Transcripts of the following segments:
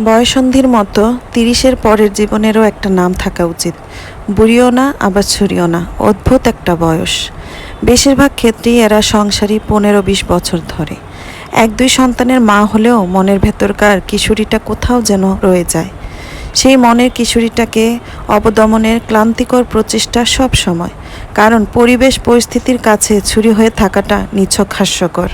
বয়সন্ধির মতো তিরিশের পরের জীবনেরও একটা নাম থাকা উচিত। বুড়িও না, আবার ছুরিও না। অদ্ভুত একটা বয়স। বেশিরভাগ ক্ষেত্রেই এরা সংসারী পনেরো বিশ বছর ধরে। এক দুই সন্তানের মা হলেও মনের ভেতরকার কিশোরীটা কোথাও যেন রয়ে যায়। সেই মনের কিশোরীটাকে অবদমনের ক্লান্তিকর প্রচেষ্টা সব সময় কারণ পরিবেশ পরিস্থিতির কাছে ছুরি হয়ে থাকাটা নিছক হাস্যকর।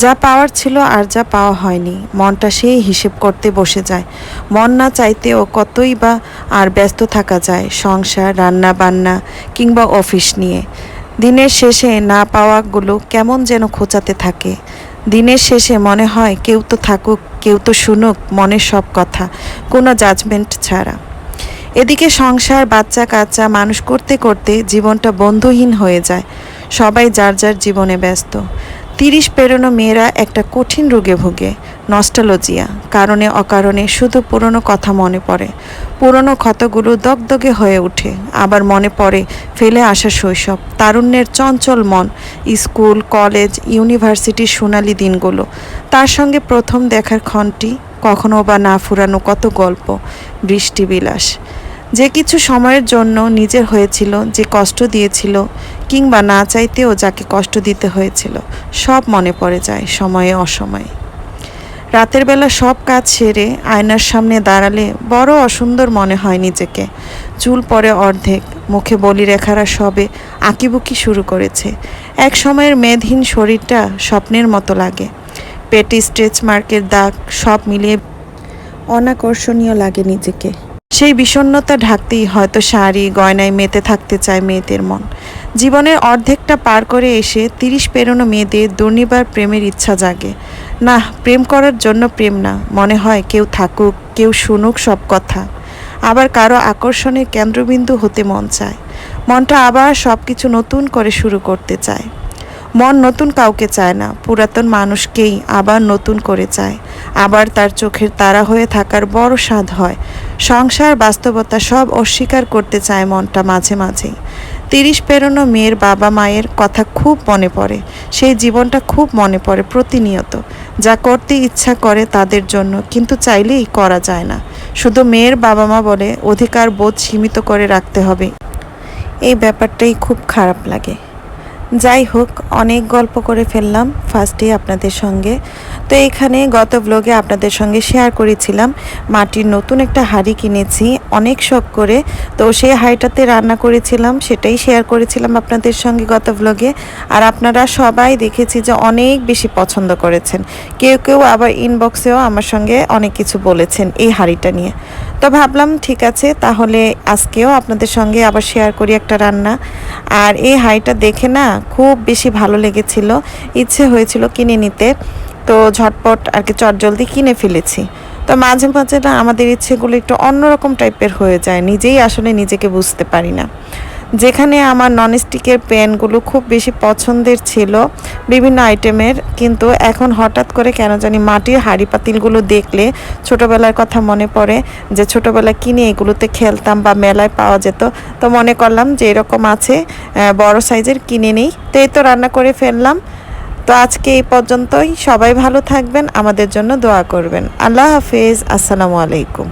যা পাওয়ার ছিল আর যা পাওয়া হয়নি। মনটা সেই হিসেব করতে বসে যায়। মন না চাইতেও কতই বা আর ব্যস্ত থাকা যায়, সংসার রান্না বান্না কিংবা অফিস নিয়ে। দিনের শেষে না পাওয়াগুলো কেমন যেন খোঁচাতে থাকে। দিনের শেষে মনে হয় কেউ তো থাকুক, কেউ তো শুনুক মনের সব কথা, কোনো জাজমেন্ট ছাড়া। এদিকে সংসার, বাচ্চা, কাচ্চা মানুষ করতে করতে জীবনটা বন্ধুহীন হয়ে যায়। সবাই যার যার জীবনে ব্যস্ত। তিরিশ পেরোনো মেয়েরা একটা কঠিন রোগে ভোগে, নস্টালজিয়া, কারণে অকারণে শুধু পুরনো কথা মনে পড়ে। পুরনো ক্ষতগুলো দগদগে হয়ে ওঠে, আবার মনে পড়ে ফেলে আসা শৈশব, তারুণ্যের চঞ্চল মন, স্কুল, কলেজ, ইউনিভার্সিটির সোনালি দিনগুলো। তার সঙ্গে প্রথম দেখার ক্ষণটি কখনো বা না ফুরানো কত গল্প বৃষ্টি বিলাস যে কিছু সময়ের জন্য নিজের হয়েছিল, যে কষ্ট দিয়েছিল, কিংবা না চাইতেও যাকে কষ্ট দিতে হয়েছিল, সব মনে পড়ে যায় সময়ে অসময়ে। রাতের বেলা সব কাজ সেরে আয়নার সামনে দাঁড়ালে বড় অসুন্দর মনে হয় নিজেকে। চুল পরে অর্ধেক, মুখে বলি রেখারা সবে আঁকিবুকি শুরু করেছে। এক সময়ের মেদহীন শরীরটা স্বপ্নের মতো লাগে। পেটে স্ট্রেচ মার্কের দাগ সব মিলিয়ে অনাকর্ষণীয় লাগে নিজেকে। সেই বিষণ্ণতা ঢাকতেই হয়তো শাড়ি, গয়নায় মেতে থাকতে চায় মেয়েদের মন। জীবনের অর্ধেকটা পার করে এসে তিরিশ পেরোনো মেয়েদের দুর্নিবার প্রেমের ইচ্ছা জাগে। না প্রেম করার জন্য প্রেম না, মনে হয় কেউ থাকুক, কেউ শুনুক সব কথা। আবার কারও আকর্ষণের কেন্দ্রবিন্দু হতে মন চায়। মনটা আবার সব কিছু নতুন করে শুরু করতে চায়। মন নতুন কাউকে চায় না, পুরাতন মানুষকেই আবার নতুন করে চায়। আবার তার চোখের তারা হয়ে থাকার বড় স্বাদ হয়। সংসার বাস্তবতা সব অস্বীকার করতে চায় মনটা মাঝে মাঝেই। তিরিশ পেরোনো মেয়ের বাবা মায়ের কথা খুব মনে পড়ে। সেই জীবনটা খুব মনে পড়ে প্রতিনিয়ত। যা করতে ইচ্ছা করে তাদের জন্য, কিন্তু চাইলেই করা যায় না। শুধু মেয়ের বাবা মা বলে অধিকার বোধ সীমিত করে রাখতে হবে। এই ব্যাপারটাই খুব খারাপ লাগে। যাই হোক, অনেক গল্প করে ফেললাম ফার্স্টে আপনাদের সঙ্গে। তো এখানে গত ব্লগে আপনাদের সঙ্গে শেয়ার করেছিলাম, মাটির নতুন একটা হাঁড়ি কিনেছি, অনেক শখ করে। তো সেই হাঁড়িটাতে রান্না করেছিলাম, সেটাই শেয়ার করেছিলাম আপনাদের সঙ্গে গত ব্লগে আর আপনারা সবাই দেখেছি যে অনেক বেশি পছন্দ করেছেন। কেউ কেউ আবার ইনবক্সেও আমার সঙ্গে অনেক কিছু বলেছেন এই হাঁড়িটা নিয়ে। তো ভাবলাম, ঠিক আছে, তাহলে আজকেও আপনাদের সঙ্গে আবার শেয়ার করি একটা রান্না। আর এই হাইটা দেখে না খুব বেশি ভালো লেগেছিল। ইচ্ছে হয়েছিল কিনে নিতে। তো ঝটপট আর কি চট জলদি কিনে ফেলেছি। তো মাঝে মাঝে না আমাদের ইচ্ছেগুলো একটু অন্যরকম টাইপের হয়ে যায়। নিজেই আসলে নিজেকে বুঝতে পারি না। যেখানে আমার ননস্টিকের প্যানগুলো খুব বেশি পছন্দের ছিল বিভিন্ন আইটেমের, কিন্তু এখন হঠাৎ করে কেন জানি মাটির হাঁড়ি পাতিলগুলো দেখলে ছোটোবেলার কথা মনে পড়ে যে ছোটোবেলায় কিনে এগুলোতে খেলতাম বা মেলায় পাওয়া যেত। তো মনে করলাম যে এরকম আছে বড় সাইজের কিনে নেই। তো এই তো রান্না করে ফেললাম। তো আজকে এই পর্যন্তই। সবাই ভালো থাকবেন। আমাদের জন্য দোয়া করবেন। আল্লাহ হাফেজ। আসসালামু আলাইকুম।